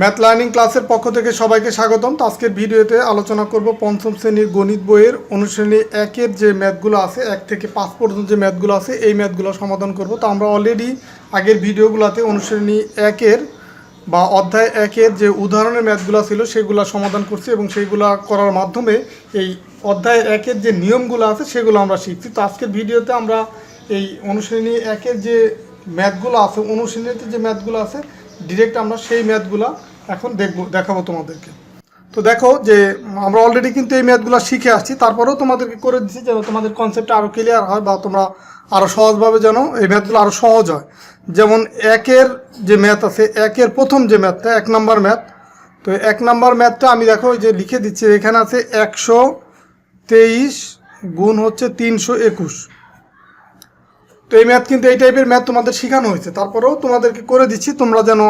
Math learning ক্লাসের পক্ষ থেকে সবাইকে স্বাগতম। তো আজকের ভিডিওতে আলোচনা করব পঞ্চম শ্রেণির গণিত বইয়ের অনুশ্রেণী একের যে ম্যাথগুলো আছে, এক থেকে পাঁচ পর্যন্ত যে ম্যাথগুলো আছে, এই ম্যাথগুলো সমাধান করব। তো আমরা অলরেডি আগের ভিডিওগুলোতে অনুশ্রেণী একের বা অধ্যায় একের যে উদাহরণের ম্যাথগুলো ছিল, সেগুলো সমাধান করছি এবং সেইগুলো করার মাধ্যমে এই অধ্যায় একের যে নিয়মগুলো আছে, সেগুলো আমরা শিখছি। তো আজকের ভিডিওতে আমরা এই অনুশ্রেণী একের যে ম্যাথগুলো আছে, অনুশ্রেণীতে যে ম্যাথগুলো আছে ডিরেক্ট আমরা সেই ম্যাথগুলো এখন দেখব, দেখাবো তোমাদেরকে। তো দেখো যে, আমরা অলরেডি কিন্তু এই ম্যাথগুলো শিখে আসছি। তারপরেও তোমাদেরকে করে দিচ্ছি যেন তোমাদের কনসেপ্টটা আরও ক্লিয়ার হয় বা তোমরা আরও সহজভাবে যেন এই ম্যাথগুলো আরও সহজ হয়। যেমন একের যে ম্যাথ আছে, একের প্রথম যে ম্যাথটা, এক নাম্বার ম্যাথ, তো এক নাম্বার ম্যাথটা আমি দেখো যে লিখে দিচ্ছি, এখানে আছে একশো তেইশ গুণ হচ্ছে তিনশো একুশ। তো এই ম্যাথ কিন্তু এই টাইপের ম্যাথ তোমাদের শেখানো হয়েছে। তারপরেও তোমাদেরকে করে দিচ্ছি, তোমরা যেন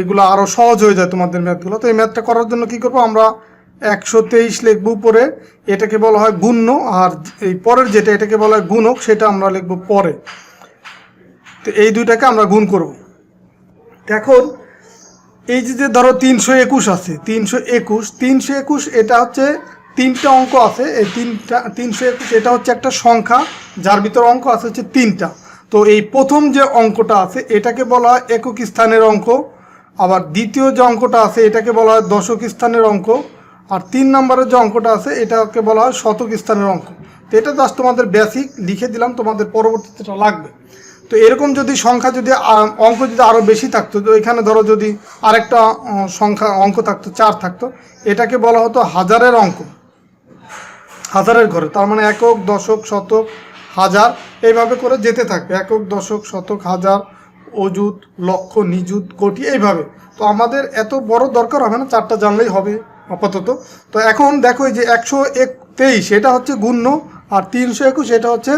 এগুলো আরও সহজ হয়ে যায় তোমাদের ম্যাথগুলো তো এই ম্যাথটা করার জন্য কি করব, আমরা একশো তেইশ লিখব পরে এটাকে বলা হয় গুণ্য, আর এই পরের যেটা এটাকে বলা হয় গুণক, সেটা আমরা লিখব পরে। তো এই দুইটাকে আমরা গুণ করব। এখন, এই যে ধরো তিনশো একুশ আছে, তিনশো একুশ তিনশো একুশ এটা হচ্ছে তিনটা অঙ্ক আছে, এই তিনটা, তিনশো একুশ, এটা হচ্ছে একটা সংখ্যা, যার ভিতর অঙ্ক আছে হচ্ছে তিনটা। তো এই প্রথম যে অঙ্কটা আছে, এটাকে বলা হয় একক স্থানের অঙ্ক, আবার দ্বিতীয় যে অঙ্কটা আছে, এটাকে বলা হয় দশক স্থানের অঙ্ক, আর তিন নম্বরের যে অঙ্কটা আছে, এটাকে বলা হয় শতক স্থানের অঙ্ক। তো এটা জাস্ট তোমাদের বেসিক লিখে দিলাম, তোমাদের পরবর্তীতে এটা লাগবে। তো এরকম যদি সংখ্যা যদি অঙ্ক যদি আরও বেশি থাকতো, তো এখানে ধরো যদি আরেকটা সংখ্যা, অঙ্ক থাকতো, চার থাকতো, এটাকে বলা হতো হাজারের অঙ্ক। হাজারের ঘরে। তার মানে একক, দশক, শতক, হাজার, এইভাবে করে যেতে থাকবে। একক, দশক, শতক, হাজার, অযুত, লক্ষ, নিযুত, কোটি, এইভাবে। তো আমাদের এত বড় দরকার হবে না, চারটা জানলেই হবে আপাতত। তো এখন দেখো যে একশো এক তেইশ, এটা হচ্ছে গুণ্য, আর তিনশো একুশ, এটা হচ্ছে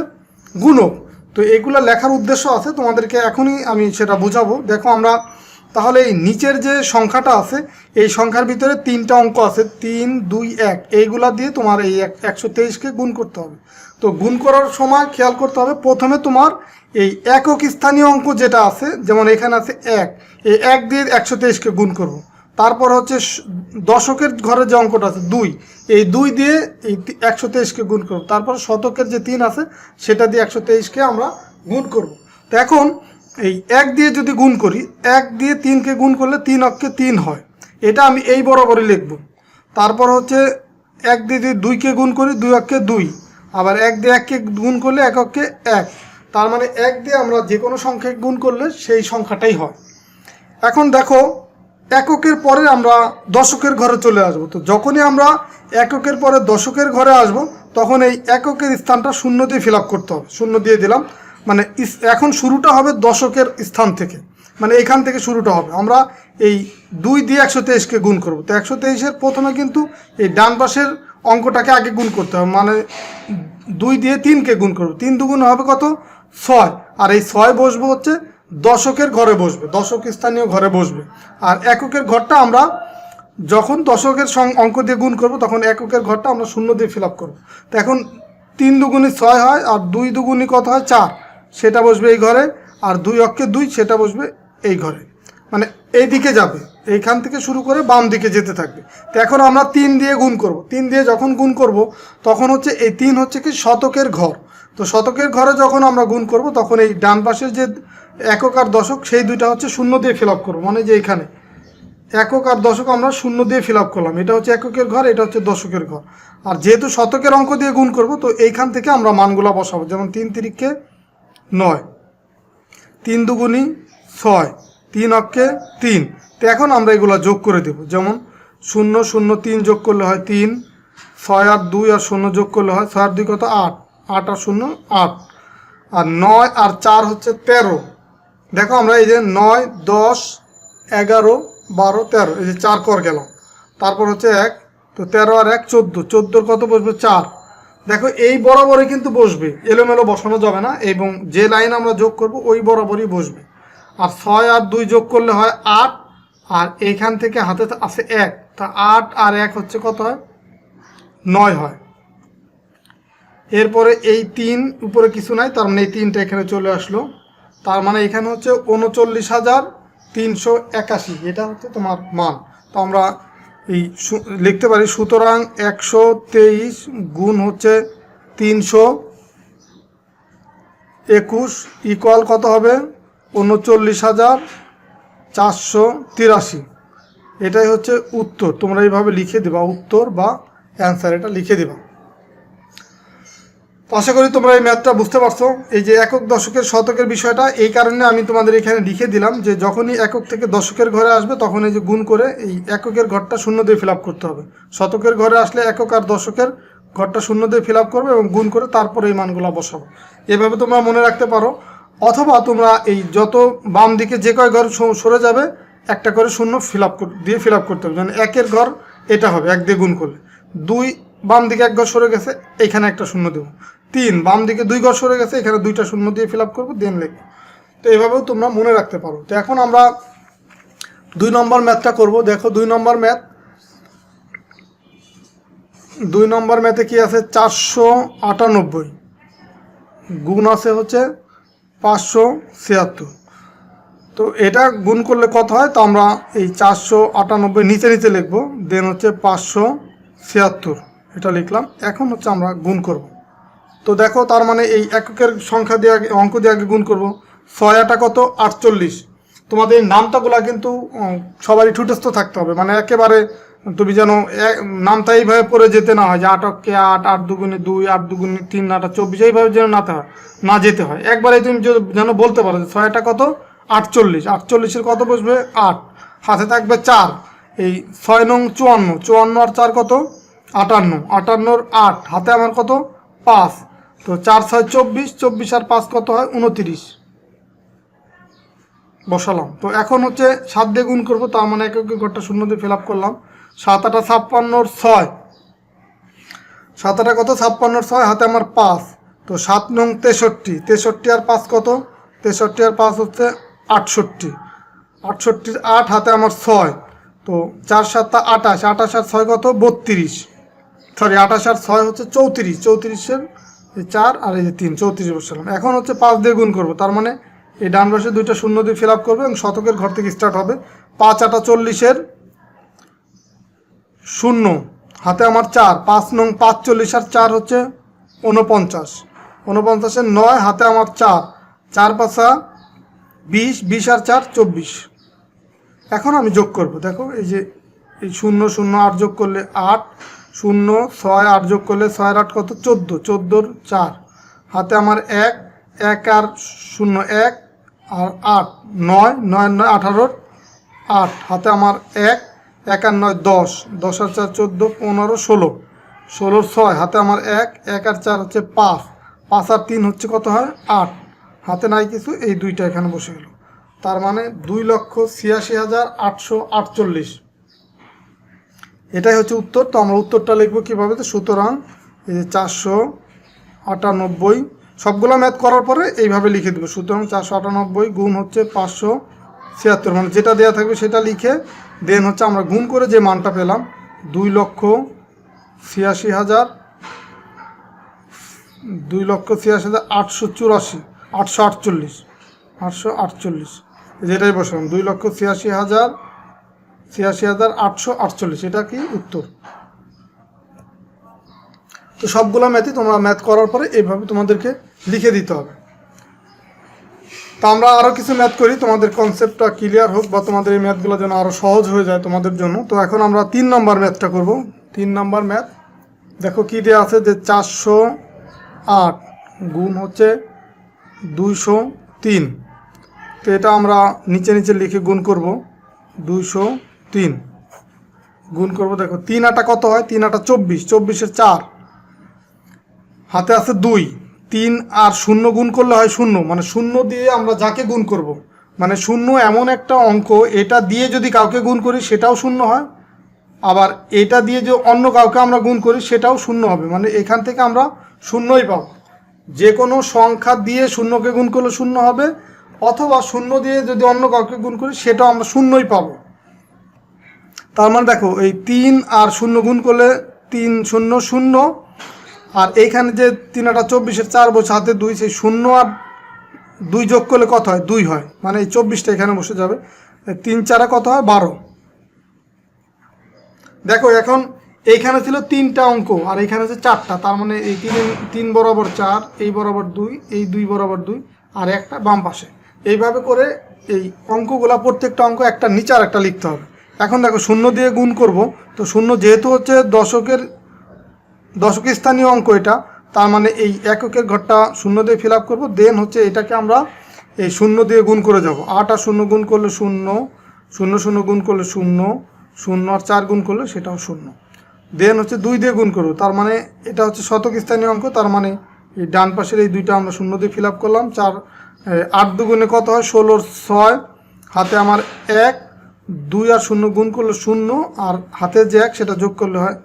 গুণক। তো এগুলো লেখার উদ্দেশ্য আছে, তোমাদেরকে এখনই আমি সেটা বোঝাবো। দেখো আমরা তাহলে এই নিচের যে সংখ্যাটা আছে, এই সংখ্যার ভিতরে তিনটা অঙ্ক আছে, তিন, দুই, এক। এইগুলা দিয়ে তোমার এই এক, একশো তেইশকে গুণ করতে হবে। তো গুণ করার সময় খেয়াল করতে হবে, প্রথমে তোমার এই একক স্থানীয় অঙ্ক যেটা আছে, যেমন এখানে আছে এক, এই এক দিয়ে একশো তেইশকে গুণ করব। তারপর হচ্ছে দশকের ঘরে যে অঙ্কটা আছে, দুই, এই দুই দিয়ে এই একশো তেইশকে গুণ করব। তারপর শতকের যে তিন আছে, সেটা দিয়ে একশো তেইশকে আমরা গুণ করব। তো এখন এই এক দিয়ে যদি গুণ করি, এক দিয়ে তিনকে গুণ করলে তিন অক্ষে তিন হয়। এটা আমি এই বরাবরই লিখব। তারপর হচ্ছে এক দিয়ে যদি দুইকে গুণ করি, দুই অক্ষে দুই। আবার এক দিয়ে এককে গুণ করলে এক অক্ষে এক। তার মানে এক দিয়ে আমরা যে কোনো সংখ্যাকে গুণ করলে সেই সংখ্যাটাই হয়। এখন দেখো, এককের পরে আমরা দশকের ঘরে চলে আসব। তো যখনই আমরা এককের পরে দশকের ঘরে আসব, তখন এই এককের স্থানটা শূন্য দিয়ে ফিল করতে হবে। শূন্য দিয়ে দিলাম। মানে এখন শুরুটা হবে দশকের স্থান থেকে। মানে এখান থেকে শুরুটা হবে। আমরা এই দুই দিয়ে একশো তেইশকে গুণ করব। তো একশো তেইশের প্রথমে কিন্তু এই ডান পাশের অঙ্কটাকে আগে গুণ করতে হবে। মানে দুই দিয়ে তিনকে গুণ করব। তিন দুগুণ হবে কত? ছয়। আর এই ছয় বসবো হচ্ছে দশকের ঘরে বসবে। দশক স্থানীয় ঘরে বসবে। আর এককের ঘরটা আমরা যখন দশকের অঙ্ক দিয়ে গুণ করব, তখন এককের ঘরটা আমরা শূন্য দিয়ে ফিল আপ করব। তো এখন তিন দুগুণি ছয় হয় আর দুই দুগুণি কত হয়? চার। সেটা বসবে এই ঘরে আর দুই অক্ষে দুই সেটা বসবে এই ঘরে। মানে এই দিকে যাবে, এইখান থেকে শুরু করে বাম দিকে যেতে থাকবে। তো এখন আমরা তিন দিয়ে গুণ করব। তিন দিয়ে যখন গুণ করব, তখন হচ্ছে এই তিন হচ্ছে কি শতকের ঘর। তো শতকের ঘরে যখন আমরা গুণ করব, তখন এই ডান পাশের যে একক আর দশক, সেই দুইটা হচ্ছে শূন্য দিয়ে ফিল আপ করব। মানে যে এইখানে একক আর দশক আমরা শূন্য দিয়ে ফিল আপ করলাম। এটা হচ্ছে এককের ঘর, এটা হচ্ছে দশকের ঘর। আর যেহেতু শতকের অঙ্ক দিয়ে গুণ করব, তো এইখান থেকে আমরা মানগুলা বসাবো। যেমন তিন তিরিখে নয়। তিন দুগুণি ছয়। তিন অক্ষে তিন। তো এখন আমরা এগুলো যোগ করে দেব। যেমন শূন্য শূন্য, তিন যোগ করলে হয় তিন। ছয় আর দুই আর শূন্য যোগ করলে হয় ছয় আর দুই কত আট? আট আর শূন্য, আট। আর নয় আর চার হচ্ছে তেরো। দেখো আমরা এই যে নয়, দশ, এগারো, বারো, তেরো। এই যে চার কর গেলাম তারপর হচ্ছে এক। তো তেরো আর এক, চোদ্দ। চোদ্দোর কত বসবে? চার। দেখো, এই বরাবরই কিন্তু বসবে। এলোমেলো বসানো যাবে না, এবং যে লাইন আমরা যোগ করব, ওই বরাবরই বসবে। আর ছয় আর দুই যোগ করলে হয় আট, আর এইখান থেকে হাতে আছে এক। তা আট আর এক হচ্ছে কত হয়? নয় হয়। এরপরে এই তিন, উপরে কিছু নাই, তার মানে এই তিনটা এখানে চলে আসলো। তার মানে এখানে হচ্ছে উনচল্লিশ হাজার তিনশো একাশি, এটা হচ্ছে তোমার মান। তো আমরা এই লিখতে পারি। সুতরাং একশো তেইশ গুণ হচ্ছে তিনশো একুশ ইকুয়াল কত হবে? উনচল্লিশ হাজার চারশো তিরাশি। এটাই হচ্ছে উত্তর। তোমরা এইভাবে লিখে দেবা, উত্তর বা অ্যান্সার এটা লিখে দেবা। আশা করি তোমরা এই ম্যাথটা বুঝতে পারছ। এই যে একক দশকের শতকের বিষয়টা, এই কারণে আমি তোমাদের এখানে লিখে দিলাম যে যখনই একক থেকে দশকের ঘরে আসবে, তখন এই যে গুণ করে এই এককের ঘরটা শূন্য দিয়ে ফিল করতে হবে। শতকের ঘরে আসলে একক আর দশকের ঘরটা শূন্য দিয়ে ফিল করবে এবং গুণ করে তারপরে এই মানগুলো বসাবো। এভাবে তোমরা মনে রাখতে পারো। অথবা তোমরা এই যত বাম দিকে যে কয় ঘর সরে যাবে, একটা করে শূন্য ফিল দিয়ে ফিল করতে হবে। যেমন একের ঘর এটা হবে, এক দিয়ে গুণ করলে। দুই বাম দিকে এক ঘর সরে গেছে, এখানে একটা শূন্য দেবো। তিন, বাম দিকে দুই ঘর সরে গেছে, এখানে দুইটা শূন্য দিয়ে ফিল আপ করব দেন লিখব তো এইভাবেও তোমরা মনে রাখতে পারো। তো এখন আমরা দুই নম্বর ম্যাথটা করব। দেখো, দুই নম্বর ম্যাথ দুই নম্বর ম্যাথে কি আছে? চারশো আটানব্বই। গুণ আছে হচ্ছে পাঁচশো ছিয়াত্তর। তো এটা গুণ করলে কত হয়? তো আমরা এই চারশো আটানব্বই নিচে নিচে লিখব দেন হচ্ছে পাঁচশো ছিয়াত্তর। এটা লিখলাম। এখন হচ্ছে আমরা গুণ করব। তো দেখো, তার মানে এই এককের সংখ্যা দিয়ে আগে অঙ্ক দিয়ে আগে গুণ করব। ছয় আটা কত? আটচল্লিশ। তোমাদের এই নামতাগুলা কিন্তু সবারই ঠুটস্থ থাকতে হবে। মানে একেবারে তুমি যেন নামটা এইভাবে পড়ে যেতে না হয়, যে আটককে আট আট দুগুণে দুই, আট দুগুণে তিন, আটা চব্বিশ, এইভাবে যেন নাতে হয় না যেতে হয়। একবারে তুমি যেন বলতে পারো যে ছয়টা কত? আটচল্লিশ। আটচল্লিশের কত বসবে? আট। হাতে থাকবে চার। এই ছয় নং চুয়ান্ন। চুয়ান্ন আর চার কত? আটান্ন। আটান্নর আট। হাতে আমার কত? পাঁচ। তো চার ছয় চব্বিশ চব্বিশ আর পাঁচ কত হয়? উনতিরিশ। বসালাম। তো এখন হচ্ছে সাত দিয়ে গুণ করব, তার মানে এক এক ঘরটা শূন্য দিয়ে ফিল আপ করলাম। সাত আটা ছাপ্পান্নর ছয়। সাত আটা কত? ছাপ্পান্নর ছয়, হাতে আমার পাঁচ। তো সাত নং তেষট্টি। তেষট্টি আর পাঁচ কত? তেষট্টি আর পাঁচ হচ্ছে আটষট্টি। আটষট্টির আট, হাতে আমার ছয়। তো চার সাতটা আটাশ। আটাশ আর ছয় কত? বত্রিশ। সরি আঠাশ আর ছয় হচ্ছে চৌত্রিশ। চৌত্রিশের এই চার আর এই যে তিন, চৌত্রিশ বসালাম এখন হচ্ছে পাঁচ দিয়ে গুণ করব। তার মানে এই ডান পাশে দুইটা শূন্য দিয়ে ফিল আপ করব এবং শতকের ঘর থেকে স্টার্ট হবে। পাঁচ আটা চল্লিশের শূন্য। হাতে আমার চার, পাঁচ নং পাঁচ চল্লিশ আর চার হচ্ছে উনপঞ্চাশ উনপঞ্চাশের নয়, হাতে আমার চার। চার পাঁচা বিশ বিশ আর চার, চব্বিশ। এখন আমি যোগ করব। দেখো, এই যে এই শূন্য শূন্য, আট যোগ করলে আট। শূন্য, ছয়, আট যোগ করলে ছয়, আট কত? চোদ্দ। চোদ্দোর চার। হাতে আমার এক এক আর শূন্য এক আর আট। নয় নয় নয়, আঠারোর আট। হাতে আমার এক এক আর নয়, দশ। দশ আর চার, চোদ্দ, পনেরো, ষোলো। ষোলোর ছয়, হাতে আমার এক এক আর চার হচ্ছে পাঁচ। পাঁচ আর তিন হচ্ছে কত হয়? আট। হাতে নাই কিছু, এই দুইটা এখানে বসে গেল। তার মানে দুই লক্ষ ছিয়াশি হাজার আটশো আটচল্লিশ। এটাই হচ্ছে উত্তর। তো আমরা উত্তরটা লিখব কীভাবে? তো সুতরাং এই যে চারশো আটানব্বই, সবগুলো ম্যাথ করার পরে এইভাবে লিখে দেবো। সুতরাং চারশো আটানব্বই গুণ হচ্ছে পাঁচশো ছিয়াত্তর মানে যেটা দেওয়া থাকবে সেটা লিখে দেন হচ্ছে আমরা গুণ করে যে মানটা পেলাম, দুই লক্ষ ছিয়াশি হাজার, দুই লক্ষ ছিয়াশি হাজার আটশো চুরাশি, আটশো আটচল্লিশ আটশো আটচল্লিশ যেটাই বসলাম, দুই লক্ষ ছিয়াশি হাজার ছিয়াশি হাজার আটশো আটচল্লিশ, এটা কি উত্তর? তো সবগুলো ম্যাথই তোমরা ম্যাথ করার পরে এইভাবে তোমাদেরকে লিখে দিতে হবে। তো আমরা আরও কিছু ম্যাথ করি, তোমাদের কনসেপ্টটা ক্লিয়ার হোক বা তোমাদের এই ম্যাথগুলো যেন আরও সহজ হয়ে যায় তোমাদের জন্য। তো এখন আমরা তিন নম্বর ম্যাথটা করব। তিন নম্বর ম্যাথ, দেখো কী দেওয়া আছে যে চারশো আট গুণ হচ্ছে দুইশো তিন। তো এটা আমরা নিচে নিচে লিখে গুণ করব। দুইশো তিন। গুণ করব, দেখো, তিন আটা কত হয়? তিন আটা চব্বিশ, চব্বিশের চার। হাতে আছে দুই। তিন আর শূন্য গুণ করলে হয় শূন্য। মানে শূন্য দিয়ে আমরা যাকে গুণ করব। মানে শূন্য এমন একটা অঙ্ক, এটা দিয়ে যদি কাউকে গুণ করি, সেটাও শূন্য হয়। আবার এটা দিয়ে যে অন্য কাউকে আমরা গুণ করি, সেটাও শূন্য হবে। মানে এখান থেকে আমরা শূন্যই পাবো। যে কোনো সংখ্যা দিয়ে শূন্যকে গুণ করলে শূন্য হবে, অথবা শূন্য দিয়ে যদি অন্য কাউকে গুণ করি, সেটাও আমরা শূন্যই পাবো। তার মানে দেখো, এই তিন আর শূন্য গুণ করলে তিন শূন্য শূন্য, আর এইখানে যে তিন আটা চব্বিশের চার বছর হাতে দুই, সেই শূন্য আর দুই যোগ করলে কত হয়? দুই হয়। মানে এই চব্বিশটা এখানে বসে যাবে। তিন চারা কত হয়? বারো। দেখো, এখন এইখানে ছিল তিনটা অঙ্ক, আর এইখানে আছে চারটা। তার মানে এই তিন তিন বরাবর চার, এই বরাবর দুই, এই দুই বরাবর দুই, আর একটা বাম পাশে। এইভাবে করে এই অঙ্কগুলা প্রত্যেকটা অঙ্ক একটা নিচে আর একটা লিখতে হবে। এখন দেখো শূন্য দিয়ে গুণ করব। তো শূন্য যেহেতু হচ্ছে দশকের দশক স্থানীয় অঙ্ক এটা, তার মানে এই এককের ঘরটা শূন্য দিয়ে ফিল আপ করব দেন হচ্ছে এটাকে আমরা এই শূন্য দিয়ে গুণ করে যাব। আট আর শূন্য গুণ করলে শূন্য শূন্য শূন্য গুণ করলে শূন্য শূন্য আর চার গুণ করলে সেটাও শূন্য। দেন হচ্ছে দুই দিয়ে গুণ করব, তার মানে এটা হচ্ছে শতক স্থানীয় অঙ্ক, তার মানে এই ডান পাশের এই দুইটা আমরা শূন্য দিয়ে ফিল আপ করলাম। চার আট দুগুণে কত হয়? ষোলোর ছয়, হাতে আমার এক দুই আর শূন্য গুণ করলে শূন্য আর হাতে যে এক, সেটা যোগ করলে হয়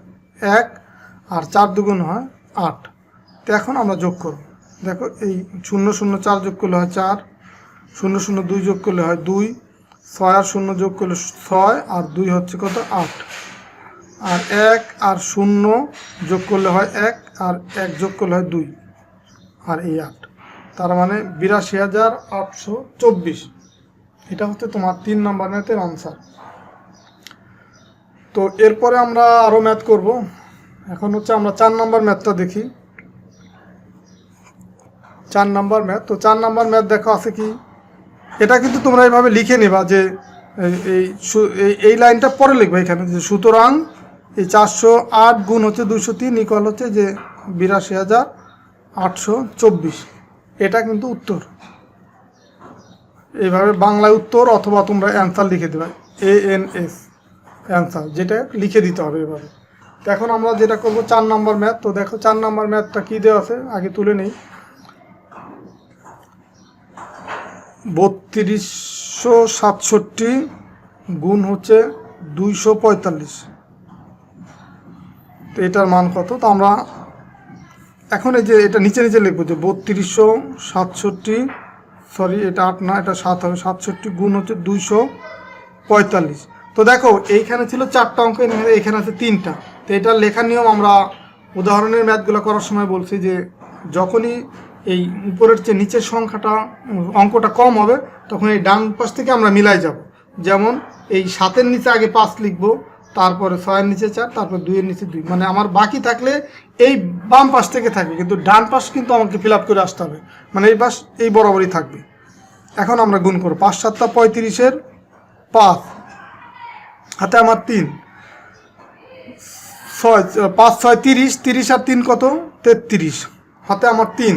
এক, আর চার দুগুণ হয় আট। তো এখন আমরা যোগ করব। দেখো, এই শূন্য শূন্য চার যোগ করলে হয় চার, শূন্য শূন্য দুই যোগ করলে হয় দুই, ছয় আর শূন্য যোগ করলে ছয়, আর দুই হচ্ছে কত? আট। আর এক আর শূন্য যোগ করলে হয় এক, আর এক যোগ করলে হয় দুই, আর এই আট। তার মানে বিরাশি হাজার আটশো চব্বিশ। এটা হচ্ছে তোমার তিন নাম্বার ম্যাথের আনসার তো এরপরে আমরা আরও ম্যাথ করব। এখন হচ্ছে আমরা চার নাম্বার ম্যাথটা দেখি। চার নাম্বার ম্যাথ তো চার নাম্বার ম্যাথ দেখো আছে কি? এটা কিন্তু তোমরা এইভাবে লিখে নিবা যে এই- এই লাইনটা পরে লিখবে এখানে যে সুতরাং এই চারশো আট গুণ হচ্ছে দুশো তিন ইকল হচ্ছে যে বিরাশি হাজার আটশো চব্বিশ। এটা কিন্তু উত্তর। এইভাবে বাংলায় উত্তর অথবা তোমরা অ্যান্সার লিখে দেবে। এ এন এস অ্যান্সার যেটা লিখে দিতে হবে এভাবে। এখন আমরা যেটা করব, চার নাম্বার ম্যাথ তো দেখো, চার নাম্বার ম্যাথটা কী দেওয়া আছে? আগে তুলে নেই। বত্রিশশো সাতষট্টি গুণ হচ্ছে দুইশো পঁয়তাল্লিশ। তো এটার মান কত? তো আমরা এখন এই যে এটা নিচে নিচে লিখব যে বত্রিশশো সাতষট্টি সরি, এটা আট না, এটা সাত হবে, সাতষট্টি গুণ হচ্ছে দুইশো পঁয়তাল্লিশ। তো দেখো, এইখানে ছিল চারটা অঙ্ক এখানে- আছে তিনটা। তো এটা লেখার নিয়ম আমরা উদাহরণের ম্যাথগুলো করার সময় বলছি যে যখনই এই উপরের চেয়ে নিচের সংখ্যাটা, অঙ্কটা কম হবে, তখন এই ডান পাশ থেকে আমরা মিলাই যাব। যেমন এই সাতের নিচে আগে পাঁচ লিখব, তারপরে ছয়ের নিচে চার, তারপর দুইয়ের নিচে দুই। মানে আমার বাকি থাকলে এই বাম পাশ থেকে থাকবে কিন্তু ডান পাশ কিন্তু আমাকে ফিল করে আসতে হবে। মানে এই পাশ, এই বরাবরই থাকবে। এখন আমরা গুণ করব। পাঁচ সাতটা পঁয়ত্রিশের পাঁচ। হাতে আমার তিন। ছয়, পাঁচ, ছয়, তিরিশ। তিরিশ আর তিন কত? তেত্রিশ। হাতে আমার তিন।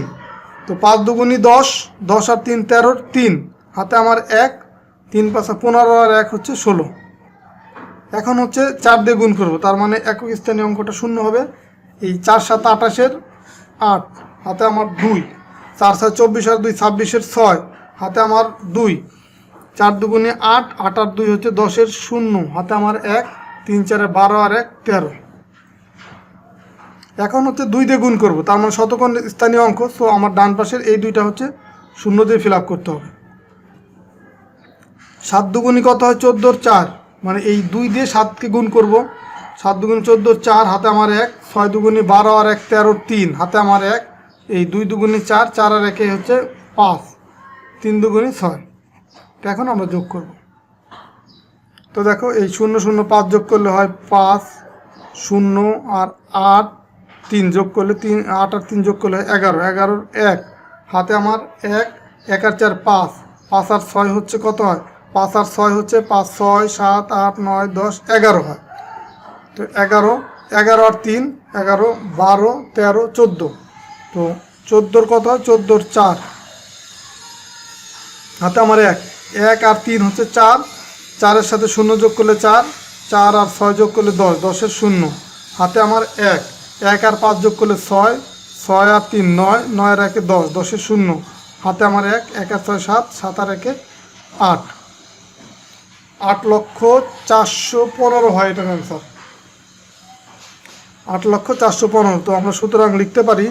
তো পাঁচ দুগুনি দশ দশ আর তিন, তেরোর তিন। হাতে আমার এক, তিন পাঁচা পনেরো আর এক হচ্ছে ষোলো। এখন হচ্ছে চার দিয়ে গুণ করব। তার মানে একক স্থানীয় অঙ্কটা শূন্য হবে। এই চার সাত আঠাশের আট, হাতে আমার দুই। চার সাত চব্বিশ আর দুই ছাব্বিশের ছয়, হাতে আমার দুই। চার দুগুণে আট আট আর দুই হচ্ছে দশের শূন্য, হাতে আমার এক, তিন চারে বারো আর এক, তেরো। এখন হচ্ছে দুই দিয়ে গুণ করব, তার মানে শতকোণ স্থানীয় অঙ্ক সো আমার ডান পাশের এই দুইটা হচ্ছে শূন্য দিয়ে ফিল করতে হবে। সাত দুগুণি কত হয়? চোদ্দোর চার মানে এই দুই দিয়ে সাতকে গুণ করব সাত দুগুণি চোদ্দোর চার হাতে আমার এক, ছয় দুগুণি বারো আর এক, তেরো তিন, হাতে আমার এক। এই দুই দুগুণি চার চার আর একে হচ্ছে পাঁচ, তিন দুগুণি ছয়। তো এখন আমরা যোগ করব। তো দেখো, এই শূন্য শূন্য পাঁচ যোগ করলে হয় পাঁচ, শূন্য আর আট, তিন যোগ করলে তিন, আট আর তিন যোগ করলে হয় এগারো। এগারোর এক, হাতে আমার এক এক আর চার পাঁচ। পাঁচ আর ছয় হচ্ছে কত হয়? পাঁচ আর ছয় হচ্ছে পাঁচ, ছয়, সাত, আট, নয়, দশ, এগারো হয়। তো এগারো এগারো আর তিন, এগারো, বারো, তেরো, চোদ্দ। তো চোদ্দোর কথা চোদ্দোর চার। হাতে আমার এক। এক আর তিন হচ্ছে চার। চারের সাথে শূন্য যোগ করলে চার। চার আর ছয় যোগ করলে দশ। দশের শূন্য। হাতে আমার এক। এক আর পাঁচ যোগ করলে ছয়। ছয় আর তিন নয়। নয় আর একে দশ। দশের শূন্য। হাতে আমার এক। এক আর ছয় সাত। সাত আর একে আট। আট লক্ষ চারশো পনেরো হয় এটার অ্যান্সার আট লক্ষ চারশো পনেরো। তো আমরা সুতরাং লিখতে পারি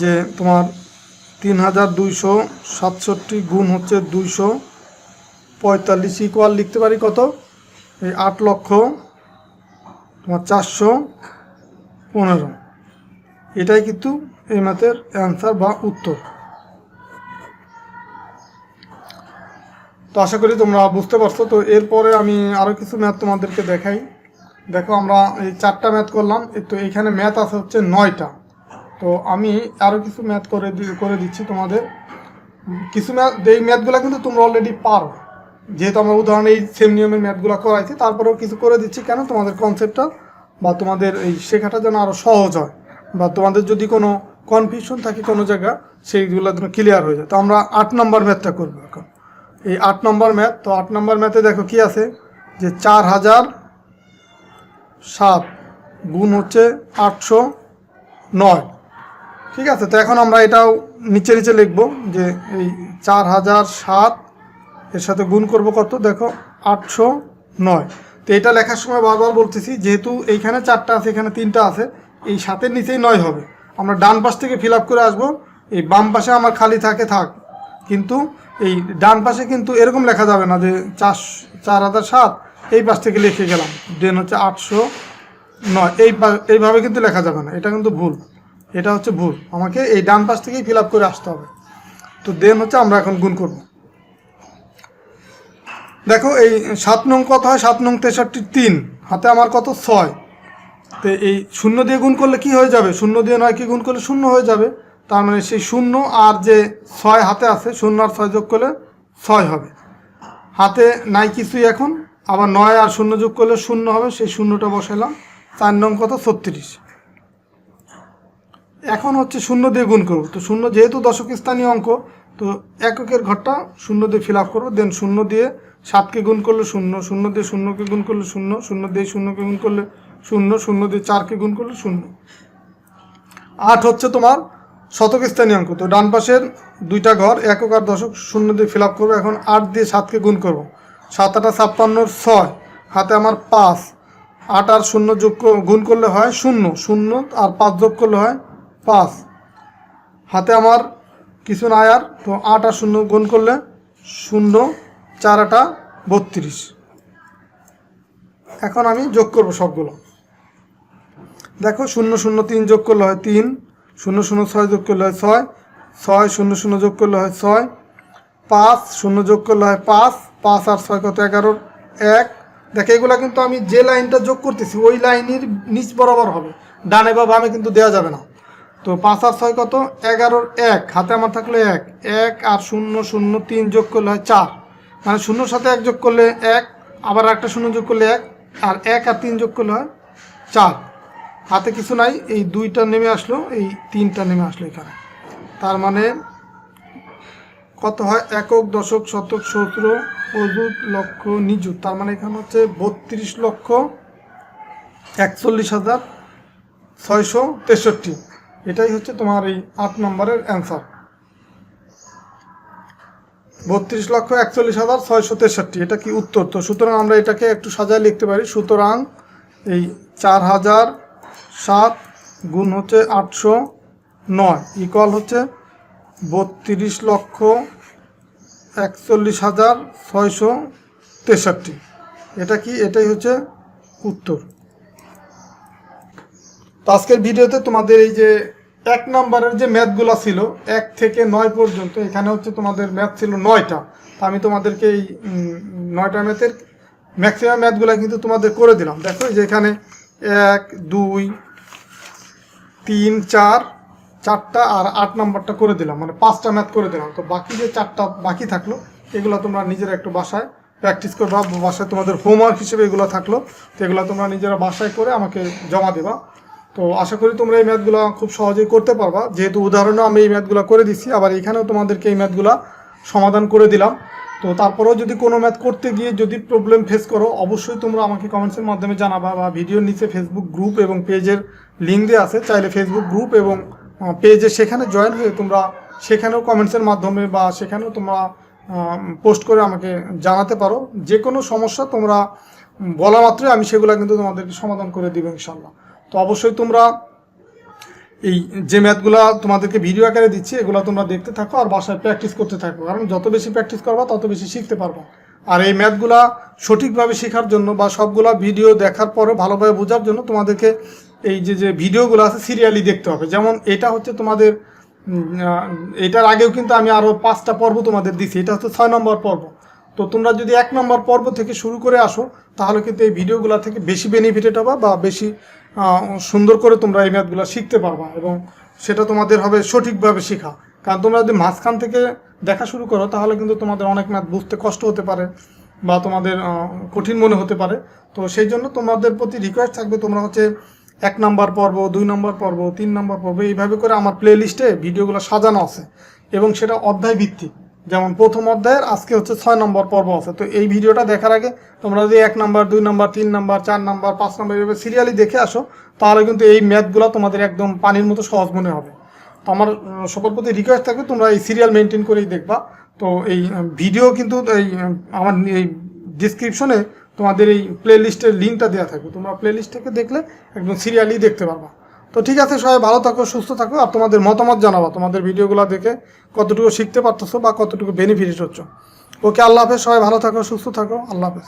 যে তোমার তিন হাজার দুইশো সাতষট্টি গুণ হচ্ছে দুইশো পঁয়তাল্লিশ ইকুয়াল লিখতে পারি কত? এই আট লক্ষ তোমার চারশো পনেরো। এটাই কিন্তু এই ম্যাথের অ্যান্সার বা উত্তর। তো আশা করি তোমরা বুঝতে পারছ। তো এরপরে আমি আরও কিছু ম্যাথ তোমাদেরকে দেখাই। দেখো আমরা এই চারটা ম্যাথ করলাম তো এখানে ম্যাথ আছে হচ্ছে নয়টা। তো আমি আরও কিছু ম্যাথ করে করে দিচ্ছি তোমাদের। কিছু ম্যাথ, এই ম্যাথগুলো কিন্তু তোমরা অলরেডি পারো। যেহেতু আমরা উদাহরণে এই সেম নিয়মের ম্যাথগুলো করাইছি, তারপরেও কিছু করে দিচ্ছি কেন? তোমাদের কনসেপ্টটা বা তোমাদের এই শেখাটা যেন আরও সহজ হয় বা তোমাদের যদি কোনো কনফিউশন থাকে কোনো জায়গা, সেইগুলো যেন ক্লিয়ার হয়ে যায়। তো আমরা আট নম্বর ম্যাথটা করব এখন। এই আট নম্বর ম্যাথ, তো আট নম্বর ম্যাথে দেখো কি আছে? যে চার হাজার সাত গুণ হচ্ছে আটশো নয়। ঠিক আছে, তো এখন আমরা এটাও নিচে নিচে লিখব যে এই চার হাজার সাত এর সাথে গুণ করব কত? দেখো, আটশো নয়। তো এটা লেখার সময় বারবার বলতেছি, যেহেতু এইখানে চারটা আছে, এখানে তিনটা আছে, এই সাতের নিচেই নয় হবে। আমরা ডান পাশ থেকে ফিল করে আসব, এই বাম পাশে আমার খালি থাকে, থাক। কিন্তু এই ডান পাশে কিন্তু এরকম লেখা যাবে না যে চার চার হাজার সাত এই পাশ থেকে লিখে গেলাম। দেন হচ্ছে আটশো নয়। এই এইভাবে কিন্তু লেখা যাবে না। এটা কিন্তু ভুল। এটা হচ্ছে ভুল। আমাকে এই ডান পাশ থেকেই ফিল করে আসতে হবে। তো দেন হচ্ছে আমরা এখন গুণ করব। দেখো এই সাত নং কত হয়? সাত নং তেষট্টি তিন। হাতে আমার কত? ছয়। তো এই শূন্য দিয়ে গুণ করলে কি হয়ে যাবে? শূন্য দিয়ে নয় কি গুণ করলে? শূন্য হয়ে যাবে। তার মানে সেই শূন্য আর যে ছয় হাতে আছে, শূন্য আর ছয় যোগ করলে ছয় হবে। হাতে নাই কিছুই এখন। আবার নয় আর শূন্য যোগ করলে শূন্য হবে, সেই শূন্যটা বসালাম চার নং কত ছত্রিশ। এখন হচ্ছে শূন্য দিয়ে গুণ করব। তো শূন্য যেহেতু দশক স্থানীয় অঙ্ক, তো এককের ঘরটা শূন্য দিয়ে ফিল আপ করব। দেন শূন্য দিয়ে সাতকে গুণ করলে শূন্য শূন্য দিয়ে শূন্যকে গুণ করলে শূন্য শূন্য দিয়ে শূন্যকে গুণ করলে শূন্য শূন্য দিয়ে চারকে গুণ করলে শূন্য। আট হচ্ছে তোমার শতক স্থানীয় অঙ্ক। তো ডান পাশের দুইটা ঘর, একক আর দশক, শূন্য দিয়ে ফিল আপ করব। এখন আট দিয়ে সাতকে গুণ করব। সাত আটা ছাপ্পান্নর ছয়, হাতে আমার পাঁচ। আট আর শূন্য যোগ গুণ করলে হয় শূন্য। শূন্য আর পাঁচ যোগ করলে হয় পাঁচ। হাতে আমার কিছু নাই আর, তো আট আর শূন্য গুণ করলে শূন্য, চার আটা বত্রিশ। এখন আমি যোগ করব সবগুলো। দেখো, শূন্য শূন্য তিন যোগ করলে হয় তিন, শূন্য শূন্য ছয় যোগ করলে হয় ছয় ছয় শূন্য শূন্য যোগ করলে হয় ছয়, পাঁচ শূন্য যোগ করলে হয় পাঁচ পাঁচ আর ছয় কত এগারোর এক। দেখো, এগুলো কিন্তু আমি যে লাইনটা যোগ করতেছি, ওই লাইনের নিচ বরাবর হবে। ডানে বা বামে কিন্তু দেওয়া যাবে না। তো পাঁচ আর ছয় কত? এগারোর এক। হাতে আমার থাকল এক। এক আর শূন্য শূন্য তিন যোগ করলে হয় চার। মানে শূন্যর সাথে এক যোগ করলে এক, আবার একটা শূন্য যোগ করলে এক, আর এক আর তিন যোগ করলে হয় চার। হাতে কিছু নাই, এই দুইটা নেমে আসলো, এই তিনটা নেমে আসলো এখানে। তার মানে কত হয়? একক, দশক, শতক, সতের অযুত লক্ষ, নিযুত। তার মানে এখানে হচ্ছে বত্রিশ লক্ষ, একচল্লিশ হাজার, ছয়শো তেষট্টি। এটাই হচ্ছে তোমার এই আট নম্বরের অ্যান্সার বত্রিশ লক্ষ, একচল্লিশ হাজার, ছয়শো তেষট্টি। এটা কি উত্তর? তো সুতরাং আমরা এটাকে একটু সাজায় লিখতে পারি। সুতরাং এই চার হাজার সাত গুণ হচ্ছে আটশো নয়। ইকুয়াল হচ্ছে বত্রিশ লক্ষ একচল্লিশ হাজার ছয়শো তেষট্টি। এটা কি? এটাই হচ্ছে উত্তর। তো আজকের ভিডিওতে তোমাদের এই যে এক নম্বরের যে ম্যাথগুলো ছিল, এক থেকে নয় পর্যন্ত, এখানে হচ্ছে তোমাদের ম্যাথ ছিল নয়টা। তো আমি তোমাদেরকে এই নয়টা ম্যাথের ম্যাক্সিমাম ম্যাথগুলো কিন্তু তোমাদের করে দিলাম। দেখো যে এখানে এক, দুই, তিন, চার চারটা আর আট নাম্বারটা করে দিলাম মানে পাঁচটা ম্যাথ করে দিলাম। তো বাকি যে চারটা বাকি থাকল, এগুলো তোমরা নিজেরা একটু বাসায় প্র্যাকটিস করবা বাসায় তোমাদের হোমওয়ার্ক হিসেবে এগুলো থাকল, তো এগুলো তোমরা নিজেরা বাসায় করে আমাকে জমা দেবা। তো আশা করি তোমরা এই ম্যাথগুলো খুব সহজেই করতে পারবা। যেহেতু উদাহরণও আমি এই ম্যাথগুলো করে দিচ্ছি আবার এখানেও তোমাদেরকে এই ম্যাথগুলো সমাধান করে দিলাম। তো তারপরেও যদি কোনো ম্যাথ করতে গিয়ে যদি প্রবলেম ফেস করো, অবশ্যই তোমরা আমাকে কমেন্টসের মাধ্যমে জানাবা, বা ভিডিওর নিচে ফেসবুক গ্রুপ এবং পেজের লিঙ্ক দেওয়া আছে। চাইলে ফেসবুক গ্রুপ এবং পেজে সেখানে জয়েন হয়ে তোমরা সেখানেও কমেন্টসের মাধ্যমে বা সেখানেও তোমরা পোস্ট করে আমাকে জানাতে পারো। যে কোনো সমস্যা তোমরা বলা মাত্রই আমি সেগুলো কিন্তু তোমাদেরকে সমাধান করে দিব ইনশাল্লাহ তো অবশ্যই তোমরা এই যে ম্যাথগুলো তোমাদেরকে ভিডিও আকারে দিচ্ছি, এগুলো তোমরা দেখতে থাকো আর বাসায় প্র্যাকটিস করতে থাকো। কারণ যত বেশি প্র্যাকটিস করবা, তত বেশি শিখতে পারবা। আর এই ম্যাথগুলা সঠিকভাবে শেখার জন্য বা সবগুলা ভিডিও দেখার পরে ভালোভাবে বোঝার জন্য তোমাদেরকে এই যে যে ভিডিওগুলো আছে সিরিয়ালি দেখতে হবে। যেমন এটা হচ্ছে তোমাদের এটার আগেও কিন্তু আমি আরও পাঁচটা পর্ব তোমাদের দিছি। এটা হচ্ছে ছয় নম্বর পর্ব। তো তোমরা যদি এক নম্বর পর্ব থেকে শুরু করে আসো, তাহলে কিন্তু এই ভিডিওগুলো থেকে বেশি বেনিফিটেড হবা বা বেশি সুন্দর করে তোমরা এই ম্যাথগুলো শিখতে পারবা এবং সেটা তোমাদের হবে সঠিকভাবে শেখা। কারণ তোমরা যদি মাঝখান থেকে দেখা শুরু করো, তাহলে কিন্তু তোমাদের অনেক ম্যাথ বুঝতে কষ্ট হতে পারে বা তোমাদের কঠিন মনে হতে পারে। তো সেই জন্য তোমাদের প্রতি রিকোয়েস্ট থাকবে তোমরা হচ্ছে এক নাম্বার পর্ব, দুই নম্বর পর্ব, তিন নম্বর পর্ব, এইভাবে করে আমার প্লে লিস্টে ভিডিওগুলো সাজানো আছে। এবং সেটা অধ্যায় ভিত্তিক যেমন প্রথম অধ্যায়ের, আজকে হচ্ছে ছয় নম্বর পর্ব আছে। তো এই ভিডিওটা দেখার আগে তোমরা যদি এক নাম্বার, দুই নাম্বার, তিন নাম্বার, চার নাম্বার, পাঁচ নাম্বার এভাবে সিরিয়ালি দেখে আসো, তাহলে কিন্তু এই ম্যাথগুলো তোমাদের একদম পানির মতো সহজ মনে হবে। তো আমার সকল প্রতি রিকোয়েস্ট থাকবে, তোমরা এই সিরিয়াল মেনটেন করেই দেখবা। তো এই ভিডিও কিন্তু এই আমার এই ডিসক্রিপশনে তোমাদের এই প্লেলিস্টের লিঙ্কটা দেওয়া থাকবে। তোমরা প্লে লিস্ট থেকে দেখলে একদম সিরিয়ালি দেখতে পারবা। তো ঠিক আছে, সবাই ভালো থাকো, সুস্থ থাকো, আর তোমাদের মতামত জানাবা। তোমাদের ভিডিওগুলো দেখে কতটুকু শিখতে পারতেছো বা কতটুকু বেনিফিট হচ্ছ। ওকে, আল্লাহ হাফেজ, সবাই ভালো থাকো, সুস্থ থাকো, আল্লাহ হাফেজ।